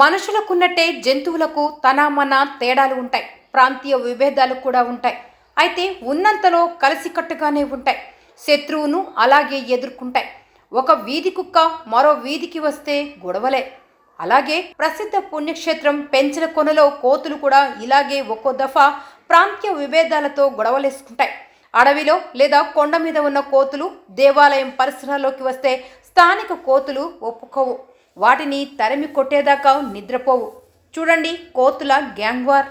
మనుషులకున్నట్టే జంతువులకు తన మన తేడాలు ఉంటాయి. ప్రాంతీయ విభేదాలు కూడా ఉంటాయి. అయితే ఉన్నంతలో కలిసికట్టుగానే ఉంటాయి. శత్రువును అలాగే ఎదుర్కొంటాయి. ఒక వీధి కుక్క మరో వీధికి వస్తే గొడవలే. అలాగే ప్రసిద్ధ పుణ్యక్షేత్రం పెంచిన కొనలో కోతులు కూడా ఇలాగే ఒక్కో దఫా ప్రాంతీయ విభేదాలతో గొడవలేసుకుంటాయి. అడవిలో లేదా కొండ మీద ఉన్న కోతులు దేవాలయం పరిసరాల్లోకి వస్తే స్థానిక కోతులు ఒప్పుకోవు. వాటిని తరిమి కొట్టేదాకా నిద్రపోవు. చూడండి కోతుల గ్యాంగ్ వార్.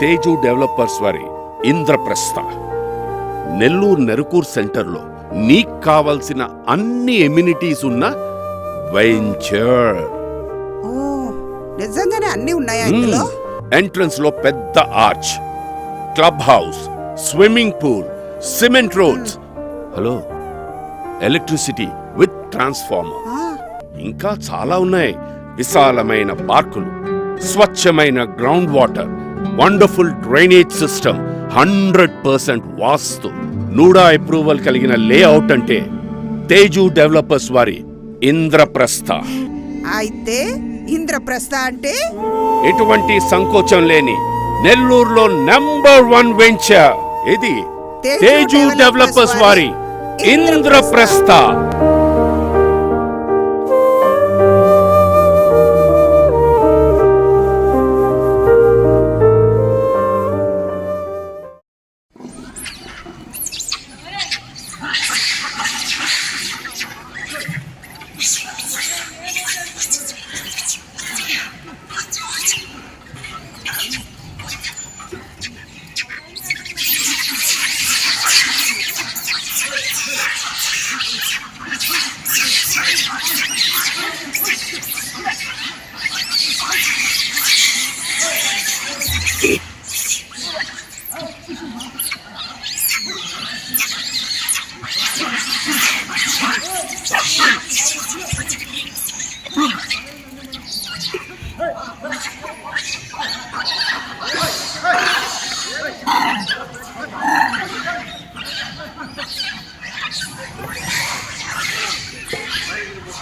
తేజు డెవలపర్స్ వారి ఇంద్రప్రస్థ. నెల్లూరు నెరుకూర్ సెంటర్లో నీకు కావలసిన అన్ని ఎమ్యూనిటీస్ ఉన్న వెంచర్. ఓ నిజంగానే అన్ని ఉన్నాయా ఇందులో? ఎంట్రన్స్లో పెద్ద arch club house swimming pool cement roads. Hello electricity with transformer. ఇంకా చాలా ఉన్నాయి. విశాలమైన పార్కులు స్వచ్ఛమైన ground water wonderful drainage system hundred percent vastu. NUDA approval కలిగిన లేఅవుట్ అంటే తేజు డెవలపర్స్ వారి ఇంద్రప్రస్థ. అయితే ఇంద్రప్రస్థ అంటే? ఎటువంటి సంకోచం లేని నెల్లూరులో నంబర్ వన్ వెంచర్. ఇది తేజు డెవలపర్స్ వారి ఇంద్రప్రస్థ.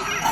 Oh.